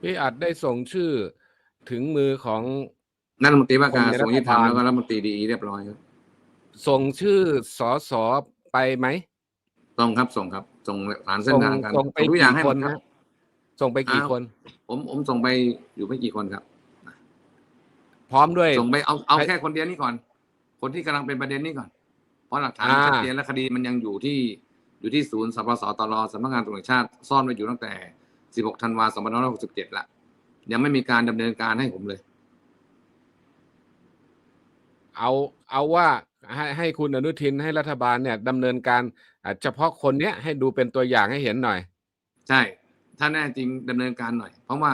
พี่อัดได้ส่งชื่อถึงมือของนั่นรัฐมนตรีว่าการคนในกระทรวงยุติธรรมรัฐบาลแล้วก็รัฐมนตรีดีเรียบร้อยครับส่งชื่อสอสอไปไหมส่งครับส่งครับ ส่งฐานเส้นส่งทางการส่งไปทุกอย่างให้กี่หคมนดครันะบส่งไปกี่อ้าวคน ผมผมส่งไปอยู่ไม่กี่คนครับ พร้อมด้วยส่งไปเอาเอาให้แค่คนเดียวนี่ก่อน คนที่กำลังเป็นประเด็นนี้ก่อน เพราะหลักฐานอ่าชัดเจนและคดีมันยังอยู่ที่อยู่ที่ศูนย์สปสตรสำนักงานตำรวจแห่งชาติซ่อนไว้อยู่ตั้งแต่ 16ธันวาคม2567ละยังไม่มีการดำเนินการให้ผมเลย เอาเอาว่าให้ให้คุณอนุทินให้รัฐบาลเนี่ยดำเนินการอะเฉพาะคนเนี้ยให้ดูเป็นตัวอย่างให้เห็นหน่อย ใช่ ถ้าแน่จริงดำเนินการหน่อย เพราะว่า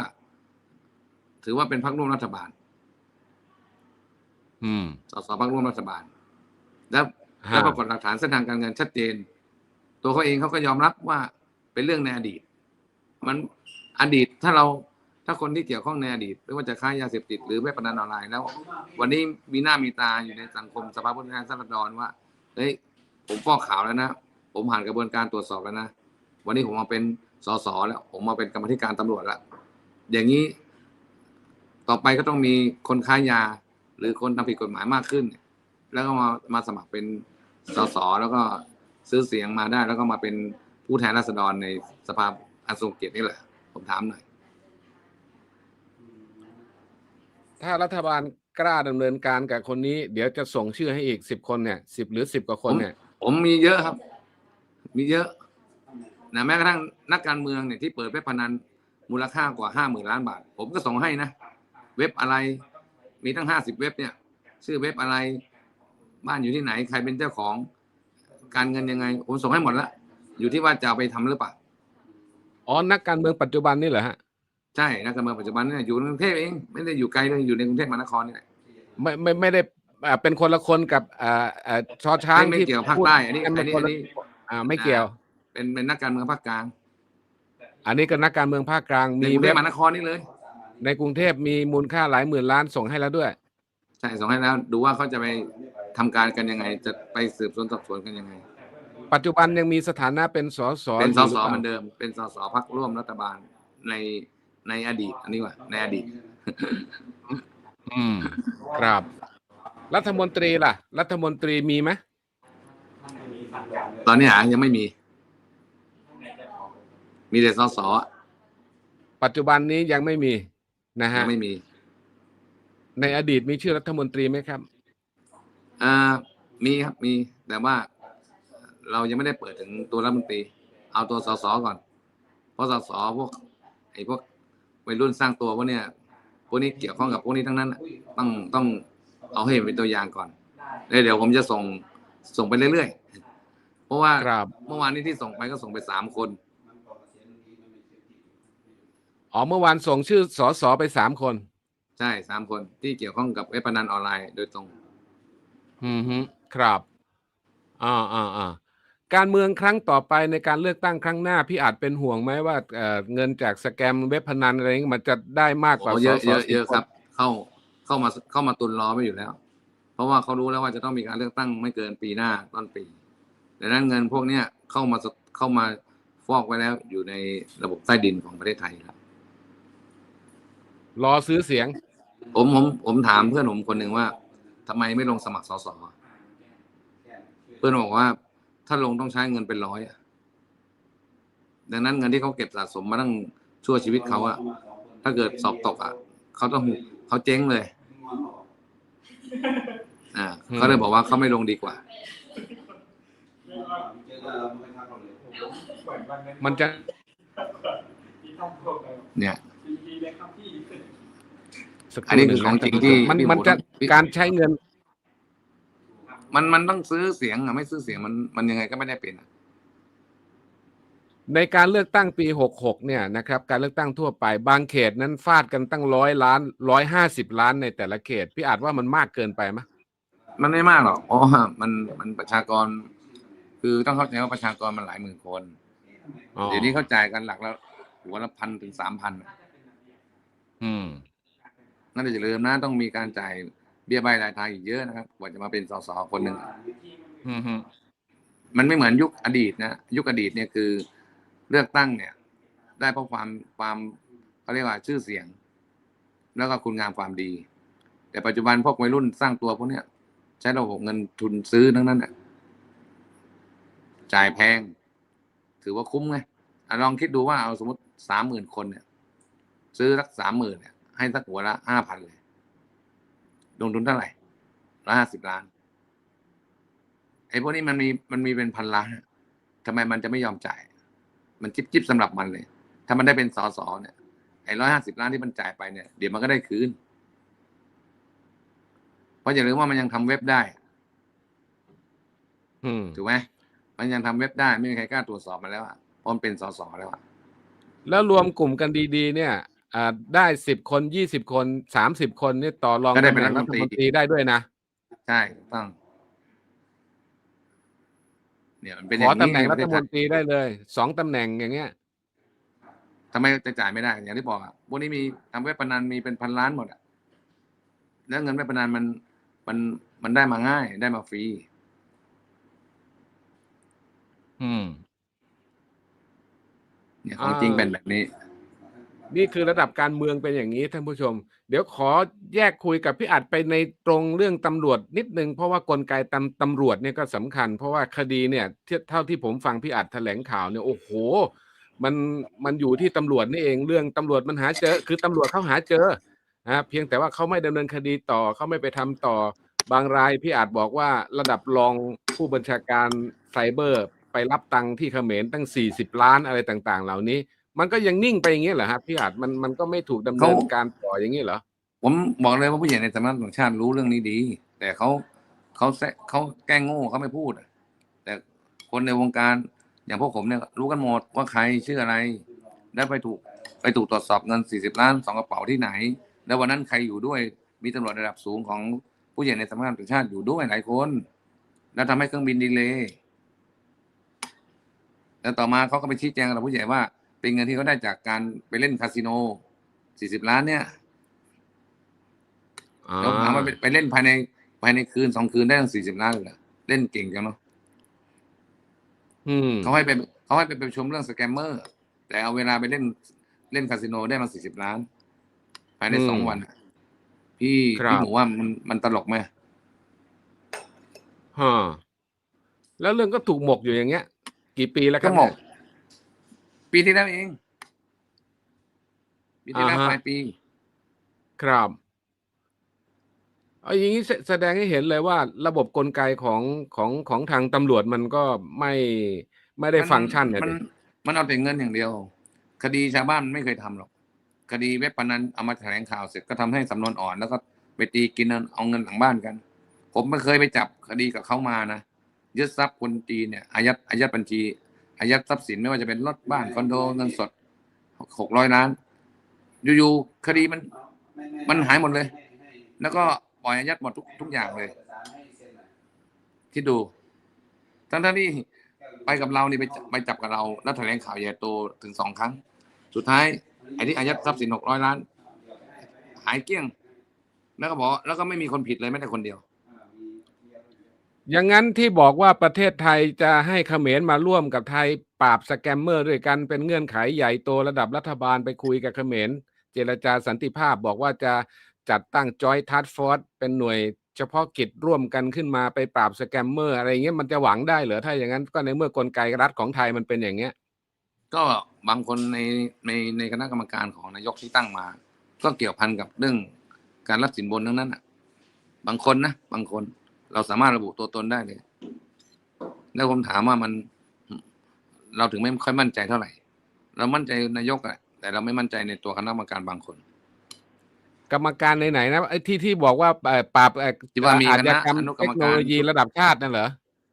ถือว่าเป็นพรรคร่วมรัฐบาลอืม สสพรรคร่วมรัฐบาล แล้วฮะ แล้วปรากฏหลักฐานเส้นทางการเงินชัดเจน ตัวเขาเองเขาก็ยอมรับว่าเป็นเรื่องในอดีต มันอดีตถ้าเราถ้าคนที่เกี่ยวข้องในอดีตไม่ว่าจะค้ายาเสพติดหรือเว็บพนันออนไลน์แล้ว วันนี้มีหน้ามีตาอยู่ในสังคมสภาผู้แทนราษฎรว่าเฮ้ยผมฟอกข่าวแล้วนะ ผมผ่านกระบวนการตรวจสอบแล้วนะ วันนี้ผมมาเป็นสสแล้ว ผมมาเป็นกรรมธิการตำรวจแล้ว อย่างนี้ต่อไปก็ต้องมีคนค้ายา หรือคนทำผิดกฎหมายมากขึ้น แล้วก็มามาสมัครเป็นสสแล้วก็ซื้อเสียงมาได้ แล้วก็มาเป็นผู้แทนราษฎรในสภา อันทรงเกียรตินี่แหละ ผมถามหน่อย ถ้ารัฐบาลกล้าดำเนินการกับคนนี้ เดี๋ยวจะส่งชื่อให้อีกสิบคนเนี่ยสิบหรือสิบกว่าคนเนี่ย ผมมีเยอะครับ มีเยอะนะแม้กระทั่งนักการเมืองเนี่ยที่เปิดเว็บพนันมูลค่ากว่าห้าหมื่นล้านบาท ผมก็ส่งให้นะ เว็บอะไร มีตั้งห้าสิบเว็บเนี่ย ชื่อเว็บอะไร บ้านอยู่ที่ไหน ใครเป็นเจ้าของ การเงินยังไง ผมส่งให้หมดแล้วอยู่ที่ว่าจะเอาไปทำหรือเปล่า อ๋อนักการเมืองปัจจุบันนี่เหรอฮะใช่นักการเมืองปัจจุบันเนี่ยอยู่ในกรุงเทพเองไม่ได้อยู่ไกลเลยอยู่ในกรุงเทพมหานครนี่แหละไม่ไม่ไม่ได้อ่าเป็นคนละคนกับอ่าอ่าชอช้างไม่ไม่ที่เกี่ยวกับภาคพูดใต้อันนี้กัอันเป็นี้คอันละนี้อ่าไม่เกี่ยว เป็นเป็นนักการเมืองภาคกลาง อันนี้ก็นักการเมืองภาคกลางในมีกรุงเทเว็พบมหานครนี่เลย ในกรุงเทพมีมูลค่าหลายหมื่นล้านส่งให้แล้วด้วยใช่ส่งให้แล้วดูว่าเขาจะไปทำการกันยังไง จะไปสืบสวนสอบสวนกันยังไง ปัจจุบันยังมีสถานะเป็นสสเป็นสยู่สรืปล่าเหมือนเดิม เป็นสสพักร่วมรัฐบาลในในอดีต อันนี้ว่าในอดีต อืม ครับ รัฐมนตรีล่ะ รัฐมนตรีมีไหมตอนนี้หายังไม่มี มีแต่สสปัจจุบันนี้ยังไม่มีนะฮะยังไม่มี ในอดีตมีชื่อรัฐมนตรีไหมครับอ่ามีครับมีแต่ว่า เรายังไม่ได้เปิดถึงตัวรัฐมนตรี เอาตัวสสก่อน เพราะสสพวกไอ้พวกวัยรุ่นสร้างตัวพวกเนี้ยพวกนี้เกี่ยวข้องกับพวกนี้ทั้งนั้นน่ะต้องต้องเอาให้เห็นเป็นตัวอย่างก่อนแล้วเดี๋ยวผมจะส่งส่งไปเรื่อยๆ เพราะว่าครับเมื่อวานนี้ที่ส่งไปก็ส่งไปสามคนอ๋อเมื่อวานส่งชื่อสสไปสามคน ใช่สามคนที่เกี่ยวข้องกับเว็บพนันออนไลน์โดยตรง อืมฮึครับอ่าอ่าอ่า การเมืองครั้งต่อไปในการเลือกตั้งครั้งหน้า พี่อาจเป็นห่วงไหมว่าเอ่อเงินจากสแกมเว็บพนันอะไรนี้มันจะได้มากกว่าโอ้เยอะสสเยอะสิเยอะนครับ เข้าเข้ามาเข้ามาตุนล้อไปอยู่แล้ว เพราะว่าเขารู้แล้วว่าจะต้องมีการเลือกตั้งไม่เกินปีหน้าต้นปีดังนั้นเงินพวกเนี้ยเข้ามาสเข้ามาฟอกไว้แล้วอยู่ในระบบใต้ดินของประเทศไทยครับรอซื้อเสียง ผมผมผมถามเพื่อนผมคนหนึ่งว่าทำไมไม่ลงสมัครสสเพื่อนบอกว่า ถ้าลงต้องใช้เงินเป็นร้อยอะดังนั้นเงินที่เขาเก็บสะสมมาตั้งชั่วชีวิตเขาอะถ้าเกิดสอบตกอะเขาต้องเขาเจ๊งเลย อ่าอืมเขาเลยบอกว่าเขาไม่ลงดีกว่า มันจะ เนี่ยสักคอันนี้รู่หคือของจริงที่มันที่มันจะผมการใช้เงิน มันมันต้องซื้อเสียงอะไม่ซื้อเสียงมันมันยังไงก็ไม่ได้เป็นอะในการเลือกตั้งปีหกหกเนี่ยนะครับ การเลือกตั้งทั่วไปบางเขตนั้นฟาดกันตั้งร้อยล้านร้อยห้าสิบล้านในแต่ละเขต พี่อาจว่ามันมากเกินไปไหมมันไม่มากหรอกเพราะว่ามันมันประชากร คือต้องเข้าใจว่าประชากรมันหลายหมื่นคนอ๋อเดี๋ยวนี้เขาจ่ายกันหลักแล้วหัวละพันถึงสามพันอืมนั่นอย่าลืมนะต้องมีการจ่าย เบี้ยใบรายทางอีกเยอะนะครับกว่าจะมาเป็นสสคนหนึ่งอืมฮึมันไม่เหมือนยุคอดีตนะยุคอดีตเนี่ยคือเลือกตั้งเนี่ย ได้เพราะความความเขาเรียกว่าชื่อเสียง แล้วก็คุณงามความดี แต่ปัจจุบันพวกวัยรุ่นสร้างตัวพวกเนี้ยใช้ระบบเงินทุนซื้อทั้งนั้นน่ะจ่ายแพง ถือว่าคุ้มไงอะลองคิดดูว่าเอาสมมติสามหมื่นคนเนี่ย ซื้อสักสามหมื่นเนี่ยให้สักหัวละห้าพันเลย ลงทุนเท่าไหร่ร้อยห้าสิบล้านไอ้พวกนี้มันมีมันมีเป็นพันล้านอะทำไมมันจะไม่ยอมจ่าย มันจิบจิบสำหรับมันเลย ถ้ามันได้เป็นสอสอเนี่ยไอ้ร้อยห้าสิบล้านที่มันจ่ายไปเนี่ยเดี๋ยวมันก็ได้คืนเพราะอย่าลืมว่ามันยังทำเว็บได้อืมถูกไหมมันยังทำเว็บได้ไม่มีใครกล้าตรวจสอบมันแล้วอะเพราะมันเป็นสสแล้วอะแล้วรวมกลุ่มกันดี ๆ เนี่ย อ่าได้สิบคนยี่สิบคนสามสิบคนนี่ต่อรองก็ได้ตำเป็แหนน่งรัรัฐฐมนตรีมนตรีได้ด้วยนะ ใช่ถูกต้อง เนี่ยมันเป็นอขย่าองตำนี้แหน่งในรัประเทฐศมไทนยตรีได้เลยสองตำแหน่งอย่างเงี้ย ทำไมจะจ่ายไม่ได้ อย่างที่บอกอะพวกนี้มีทำเว็บพนันมีเป็นพันล้านหมดอะแล้วเงินเว็บพนันมันมันมันได้มาง่ายได้มาฟรี อืม เนี่ยของจริงอ่าเป็นแบบนี้ นี่คือระดับการเมืองเป็นอย่างนี้ท่านผู้ชม เดี๋ยวขอแยกคุยกับพี่อัดไปในตรงเรื่องตำรวจนิดนึง เพราะว่ากลไกตำตำรวจเนี่ยก็สำคัญ เพราะว่าคดีเนี่ยเท่าที่ผมฟังพี่อัดแถลงข่าวเนี่ยโอ้โห มันมันอยู่ที่ตำรวจนี่เองเรื่องตำรวจมันหาเจอ คือตำรวจเขาหาเจอนะเพียงแต่ว่าเขาไม่ดำเนินคดีต่อเขาไม่ไปทำต่อบางรายพี่อาจบอกว่าระดับรองผู้บัญชาการไซเบอร์ไปรับตังค์ที่เขมรตั้งสี่สิบล้านอะไรต่างๆ เหล่านี้ มันก็ยังนิ่งไปอย่างเงี้ยเหรอครับพี่อาจมันมันก็ไม่ถูกดำเนินเขาการต่ออย่างนี้เหรอผมบอกเลยว่าผู้ใหญ่ในสำนักต่างชาติรู้เรื่องนี้ดี แต่เขาเขาแซะเขาแกล้งโง่เขาไม่พูดอะแต่คนในวงการอย่างพวกผมเนี่ยรู้กันหมดว่าใครชื่ออะไรแล้วไปถูกไปถูกตรวจสอบเงินสี่สิบล้านสองกระเป๋าที่ไหน แล้ววันนั้นใครอยู่ด้วยมีตำรวจระดับสูงของผู้ใหญ่ในสำนักต่างชาติอยู่ด้วยหลายคน แล้วทำให้เครื่องบินดีเลย์แล้วต่อมาเขาก็ไปชี้แจงกับผู้ใหญ่ว่า เป็นเงินที่เขาได้จากการไปเล่นคาสิโนสี่สิบล้านเนี่ยอ่าแล้วถามว่าไปไปเล่นภายในภายในคืนสองคืนได้ตั้งสี่สิบล้านเลยเหรอเล่นเก่งจังเนาะอืมเขาให้ไปเขาให้ไปประชุมเรื่องสแกมเมอร์ แต่เอาเวลาไปเล่นเล่นคาสิโนได้มาสี่สิบล้าน ภายในอืมสองวันอะพี่ครับ พี่หมูว่ามันมันตลกไหม ฮะแล้วเรื่องก็ถูกหมกอยู่อย่างเงี้ย กี่ปีแล้วคก็รับหมกเนี่ย ปีที่แล้วเองปีที่แล้วอ่าฮะ ปลายปี ครับเอาอย่างนี้แสแสดงให้เห็นเลยว่าระบบกลไกของของของทางตำรวจมันก็ไม่ไม่ได้มันฟังก์ชันเนี่ยมันดิมันเอาแต่เงินอย่างเดียว คดีชาวบ้านไม่เคยทำหรอก คดีเว็บพนันเอามาแถลงข่าวเสร็จก็ทำให้สำนวนอ่อนแล้วก็ไปตีกินเอาเงินหลังบ้านกัน ผมไม่เคยไปจับคดีกับเขามานะยึดทรัพย์คนจีนเนี่ยอายัดอายัดบัญชี อายัดทรัพย์สินไม่ว่าจะเป็นรถบ้านคอนโดเงินสดหกร้อยล้าน อยู่ๆคดีมัน มันหายหมดเลย แล้วก็ปล่อยอายัดหมดทุกทุกอย่างเลย ที่ดู ทั้งๆที่ไปกับเรานี่ไปจับไปจับกับเรา แล้วแถลงข่าวใหญ่โตถึงสองครั้ง สุดท้ายไอ้ที่อายัดทรัพย์สินหกร้อยล้าน หายเกลี้ยง แล้วก็บอกแล้วก็ไม่มีคนผิดเลยแม้แต่คนเดียว อย่างนั้นที่บอกว่าประเทศไทยจะให้เขมรมาร่วมกับไทยปราบสแกมเมอร์ด้วยกันเป็นเงื่อนไขใหญ่โตระดับรัฐบาลไปคุยกับเขมร เจรจาสันติภาพบอกว่าจะจัดตั้งจอยทัสฟอร์ดเป็นหน่วยเฉพาะกิจร่วมกันขึ้นมาไปปราบสแกมเมอร์อะไรเงี้ยมันจะหวังได้เหรอถ้าอย่างนั้นก็ในเมื่อกลไกรัฐของไทยมันเป็นอย่างเงี้ย ก็บางคนในในในคณะกรรมการของนายกที่ตั้งมา ก็เกี่ยวพันกับเรื่องการรับสินบนทั้งนั้นอะ บางคนนะบางคน เราสามารถระบุตัวตนได้เลย แล้วผมถามว่ามัน เราถึงไม่ค่อยมั่นใจเท่าไหร่ เรามั่นใจนายกอะแต่เราไม่มั่นใจในตัวคณะกรรมการบางคน กรรมการไหนๆนะไอ้ที่ที่บอกว่าเอ่อปราบเอ่อที่ว่ามีอาคชณะญากรรมอนุกรเทรมคโนการโลยีระดับชาตินั่นเหรอ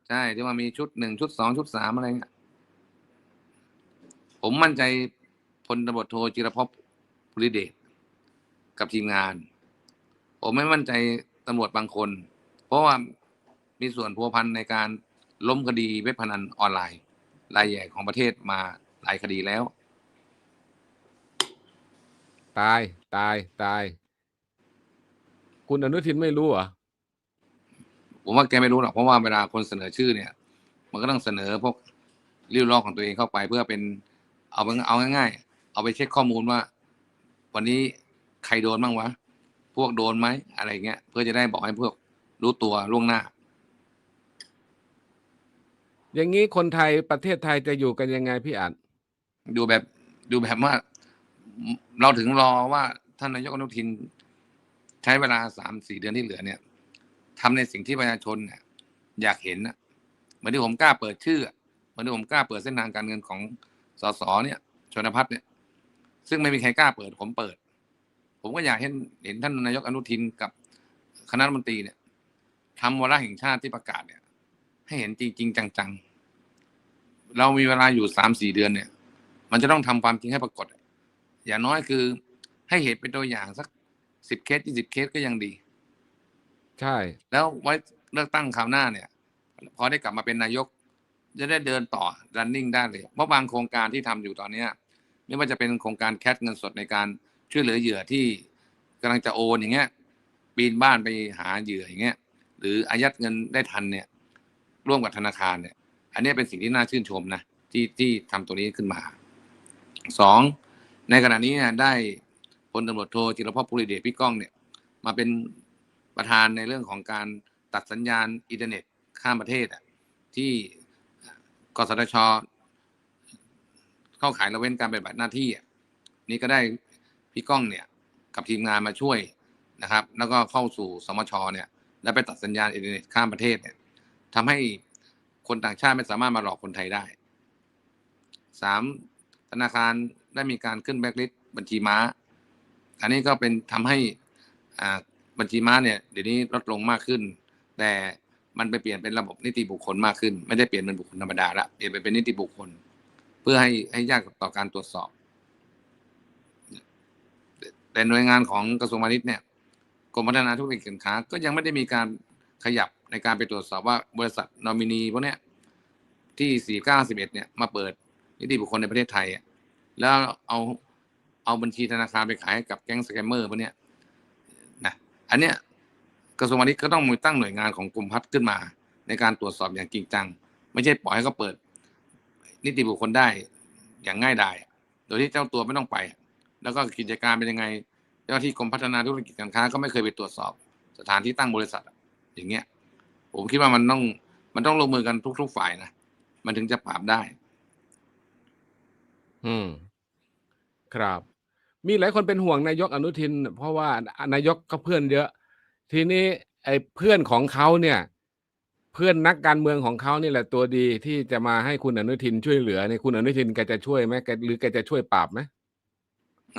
ใช่ที่ว่ามีชุดหนึ่งชุดสองชุดสามอะไรเงี้ยผมมั่นใจพลตำรวจโทจิรภพภูริเดชกับทีมงาน ผมไม่มั่นใจตำรวจบางคน เพราะว่ามีส่วนพัวพันในการล้มคดีเว็บพนันออนไลน์ รายใหญ่ของประเทศมาหลายคดีแล้ว ตายตายตาย คุณอนุทินไม่รู้เหรอผมว่าแกไม่รู้หรอกเพราะว่าเวลาคนเสนอชื่อเนี่ย มันก็ต้องเสนอพวกริ้วล้อของตัวเองเข้าไปเพื่อเป็นเอาเป็นเอาง่ายๆ เอาไปเช็คข้อมูลว่า วันนี้ใครโดนบ้างวะ พวกโดนไหมอะไรเงี้ย เพื่อจะได้บอกให้พวก รู้ตัวล่วงหน้า อย่างนี้คนไทยประเทศไทยจะอยู่กันยังไงพี่อัดดูแบบดูแบบว่า เราถึงรอว่าท่านนายกอนุทิน ใช้เวลาสามสี่เดือนที่เหลือเนี่ยทำในสิ่งที่ประชาชนเนี่ยอยากเห็นนะเหมือนที่ผมกล้าเปิดชื่ออะเหมือนที่ผมกล้าเปิดเส้นทางการเงินของสสเนี่ย ชนพัฒน์เนี่ย ซึ่งไม่มีใครกล้าเปิด ผมเปิด ผมก็อยากเห็นเห็นท่านนายกอนุทินกับคณะรัฐมนตรีเนี่ย ทำวาระแห่งชาติที่ประกาศเนี่ย ให้เห็นจริง ๆ จังๆ เรามีเวลาอยู่สามสี่เดือนเนี่ย มันจะต้องทำความจริงให้ปรากฏ อย่างน้อยคือให้เห็นเป็นตัวอย่างสักสิบเคสยี่สิบเคสก็ยังดี ใช่ แล้วไว้เลือกตั้งคราวหน้าเนี่ย พอได้กลับมาเป็นนายก จะได้เดินต่อ running ได้เลย เพราะบางโครงการที่ทำอยู่ตอนเนี้ยไม่ว่าจะเป็นโครงการแคสเงินสดในการช่วยเหลือเหยื่อที่กำลังจะโอนอย่างเงี้ยปีนบ้านไปหาเหยื่ออย่างเงี้ย หรืออายัดเงินได้ทันเนี่ย ร่วมกับธนาคารเนี่ย อันนี้เป็นสิ่งที่น่าชื่นชมนะที่ที่ทำตัวนี้ขึ้นมาสองในขณะนี้เนี่ยได้พลตำรวจโทจิรพภูริเดชพี่ก้องเนี่ย มาเป็นประธานในเรื่องของการตัดสัญญาณอินเทอร์เน็ตข้ามประเทศอะที่กสทช เข้าขายละเว้นการปฏิบัติหน้าที่อะนี่ก็ได้พี่ก้องเนี่ย กับทีมงานมาช่วยนะครับ แล้วก็เข้าสู่สมชเนี่ย แล้วไปตัดสัญญาณอินเทอร์เน็ตข้ามประเทศเนี่ยทำให้คนต่างชาติไม่สามารถมาหลอกคนไทยได้สามธนาคารได้มีการขึ้นแบล็คลิสต์บัญชีม้า อันนี้ก็เป็นทำให้อ่าบัญชีม้าเนี่ยเดี๋ยวนี้ลดลงมากขึ้น แต่มันไปเปลี่ยนเป็นระบบนิติบุคคลมากขึ้น ไม่ได้เปลี่ยนเป็นบุคคลธรรมดาละเปลี่ยนไปเป็นนิติบุคคล เพื่อให้ให้ยากต่อการตรวจสอบ แต่หน่วยงานของกระทรวงพาณิชย์เนี่ย กรมพัฒนาธุรกิจการค้า ก็ยังไม่ได้มีการขยับในการไปตรวจสอบว่าบริษัทนอมินีพวกเนี้ยที่สี่เก้าสิบเอ็ดเนี่ยมาเปิดนิติบุคคลในประเทศไทยแล้วเอาเอาบัญชีธนาคารไปขายกับแก๊งสแกมเมอร์พวกเนี้ยนะอันเนี้ยกระทรวงพาณิชย์ก็ต้องมีตั้งหน่วยงานของกรมพัฒน์ขึ้นมา ในการตรวจสอบอย่างจริงจัง ไม่ใช่ปล่อยให้เขาเปิด นิติบุคคลได้อย่างง่ายดายโดยที่เจ้าตัวไม่ต้องไป แล้วก็กิจการเป็นยังไง เจ้าหน้าที่กรมพัฒนาธุรกิจการค้าก็ไม่เคยไปตรวจสอบสถานที่ตั้งบริษัทอะอย่างเงี้ย ผมคิดว่ามันต้องมันต้องลงมือกันทุกๆฝ่ายนะมันถึงจะปราบได้ อืม ครับ มีหลายคนเป็นห่วงนายกอนุทิน เพราะว่านายกก็เพื่อนเยอะ ทีนี้ ไอ้เพื่อนของเขาเนี่ย เพื่อนนักการเมืองของเขานี่แหละตัวดีที่จะมาให้คุณอนุทินช่วยเหลือเนี่ยคุณอนุทินแกจะช่วยไหมแกหรือแกจะช่วยปราบไหม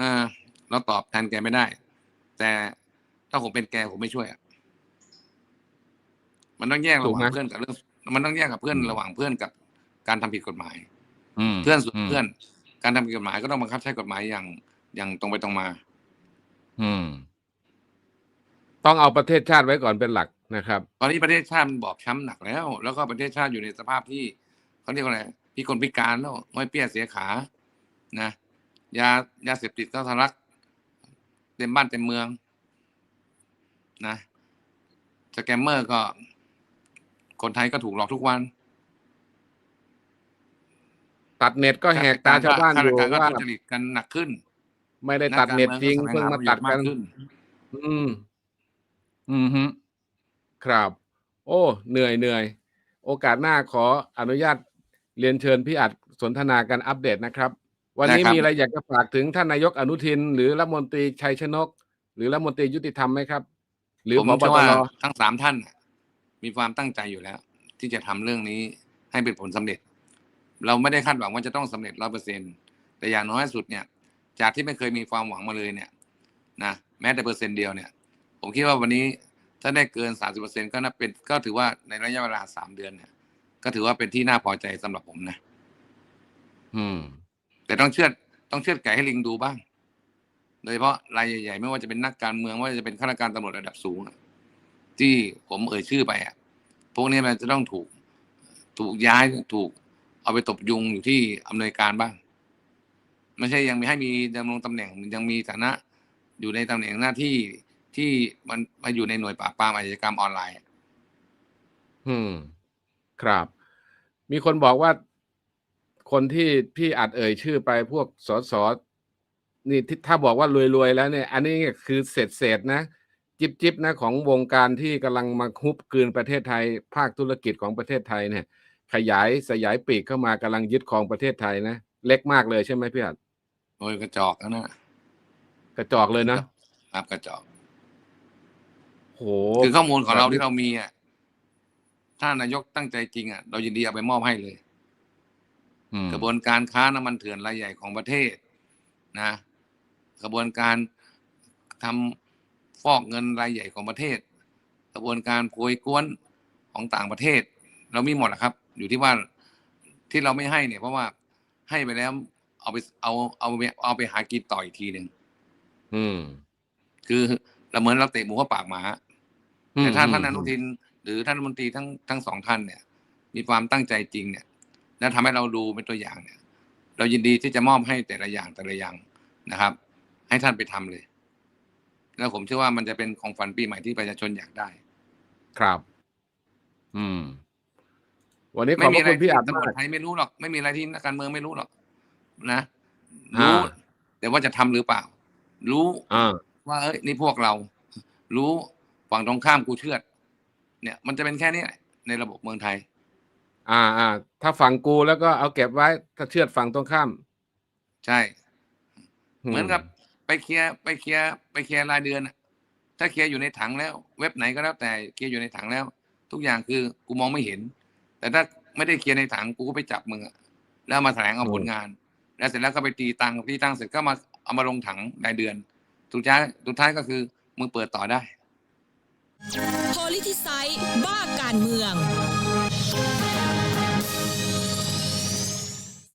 อ่า เราตอบแทนแกไม่ได้ แต่ถ้าผมเป็นแกผมไม่ช่วยอะมันต้องแยกระหว่างเพื่อนกับเรื่อง มันต้องแยกกับเพื่อนระหว่างเพื่อนกับการทำผิดกฎหมาย อืมเพื่อนส่วนมเพื่อน การทำผิดกฎหมายก็ต้องบังคับใช้กฎหมายอย่างอย่างตรงไปตรงมา อืม ต้องเอาประเทศชาติไว้ก่อนเป็นหลักนะครับ ตอนนี้ประเทศชาติมันบอบช้ำหนักแล้ว แล้วก็ประเทศชาติอยู่ในสภาพที่เขาเรียกว่าอะไรพิกลพิการแล้วห้อยเปี้ยเสียขา นะยายาเสพติดก็ทะลักเต็มบ้านเต็มเมือง นะสแกมเมอร์ก็ คนไทยก็ถูกหลอกทุกวัน ตัดเน็ตก็แหกตาชาวบ้านอยู่ข้รกรก็ว่าทุจริตกันหนักขึ้น ไม่ได้ตัดเน็ตจริงนักเพิ่งกมาแสวตัดหกันประโยชน์ขึ้นอืม อืมฮึครับ โอ้ เหนื่อยเหนื่อยโอกาสหน้าขออนุญาตเรียนเชิญพี่อัดสนทนากันอัปเดตนะครับ วันนี้ได้ครับมีอะไรอยากจะฝากถึงท่านนายกอนุทิน หรือรัฐมนตรีชัยชนก หรือรัฐมนตรียุติธรรมไหมครับ หรือผมพบเชื่อตว่ารทั้งสามท่านน่ะมีความตั้งใจอยู่แล้ว ที่จะทำเรื่องนี้ให้เป็นผลสำเร็จ เราไม่ได้คาดหวังว่าจะต้องสำเร็จร้อยเปอร์เซ็นแต่อย่างน้อยสุดเนี่ย จากที่ไม่เคยมีความหวังมาเลยเนี่ยนะแม้แต่เปอร์เซ็นต์เดียวเนี่ย ผมคิดว่าวันนี้ถ้าได้เกินสามสิบเปอร์เซ็นก็นับเป็นก็ถือว่าในระยะเวลาสามเดือนเนี่ย ก็ถือว่าเป็นที่น่าพอใจสำหรับผมนะ อืม แต่ต้องเชื่อดต้องเชื่อดไก่ให้ลิงดูบ้าง โดยเฉพาะรายใหญ่ๆ ไม่ว่าจะเป็นนักการเมืองไม่ว่าจะเป็นข้าราชการตำรวจระดับสูงที่ผมเอ่ยชื่อไปอะพวกนี้มันจะต้องถูก ถูกย้ายถูก เอาไปตบยุงอยู่ที่อำนวยการบ้าง ไม่ใช่ยังมีให้มีดำรงตำแหน่งยังมีฐานะอยู่ในตำแหน่งหน้าที่ที่มันมาอยู่ในหน่วยปราบปรามอาชญากรรมออนไลน์ อืม ครับ มีคนบอกว่า คนที่พี่อัดเอ่ยชื่อไปพวกสสนี่ที่ถ้าบอกว่ารวยๆแล้วเนี่ย อันนี้คือเศษเศษๆนะ จิบจิบๆนะของวงการที่กำลังมาฮุบกลืนประเทศไทย ภาคธุรกิจของประเทศไทยเนี่ย ขยายสยายปีกเข้ามากำลังยึดครองประเทศไทยนะเล็กมากเลยใช่ไหมพี่อัดโดยกระจอกแล้วนะกระจอกเลยนะครับกระจอกโหคือข้อมูลของเราแบบนี้ที่เรามีอะถ้านายกตั้งใจจริงอะเรายินดีเอาไปมอบให้เลยอืม กระบวนการค้าน้ำมันเถื่อนรายใหญ่ของประเทศนะ กระบวนการทำฟอกเงินรายใหญ่ของประเทศ กระบวนการโพยกวนของต่างประเทศ เรามีหมดแหละครับ อยู่ที่ว่าที่เราไม่ให้เนี่ย เพราะว่าให้ไปแล้ว เอาไปเอาเอาไปเอาไปหากินต่ออีกทีหนึ่งอืม คือเราเหมือนเราเตะหมูเข้าปากหมาอืมแต่ถ้าท่านอือมนุทิน หรือท่านรัฐมนตรีทั้งทั้งสองท่านเนี่ย มีความตั้งใจจริงเนี่ย และทำให้เราดูเป็นตัวอย่างเนี่ย เรายินดีที่จะมอบให้แต่ละอย่างแต่ละอย่างนะครับ ให้ท่านไปทำเลย แล้วผมเชื่อว่ามันจะเป็นของฝันปีใหม่ที่ประชาชนอยากได้ ครับ อืม วันนี้ขไม่อบพมีระอะไรคุณพี่ที่อัดตำรมาวจกไทยไม่รู้หรอก ไม่มีอะไรที่นักการเมืองไม่รู้หรอก นะอ่ารู้แต่ว่าจะทำหรือเปล่า รู้อ่าว่าเอ้ยนี่พวกเรา รู้ฝั่งตรงข้ามกูเชื่อดเนี่ย มันจะเป็นแค่นี้แหละในระบบเมืองไทย อ่าอ่าถ้าฝั่งกูแล้วก็เอาเก็บไว้ ถ้าเชื่อดฝั่งตรงข้าม ใช่ เหมือนกับไปเคลียร์ไปเคลียร์ไปเคลียร์รายเดือนน่ะถ้าเคลียร์อยู่ในถังแล้ว เว็บไหนก็แล้วแต่เคลียร์อยู่ในถังแล้ว ทุกอย่างคือกูมองไม่เห็น แต่ถ้าไม่ได้เคลียร์ในถังกูก็ไปจับมึงอะแล้วมาแถลงเอาผลงาน แล้วเสร็จแล้วก็ไปตีตังค์ตีตังค์เสร็จก็มาเอามาลงถังรายเดือนสุดท้ายสุดท้ายก็คือมึงเปิดต่อได้โพลิทิไซต์บ้าการเมือง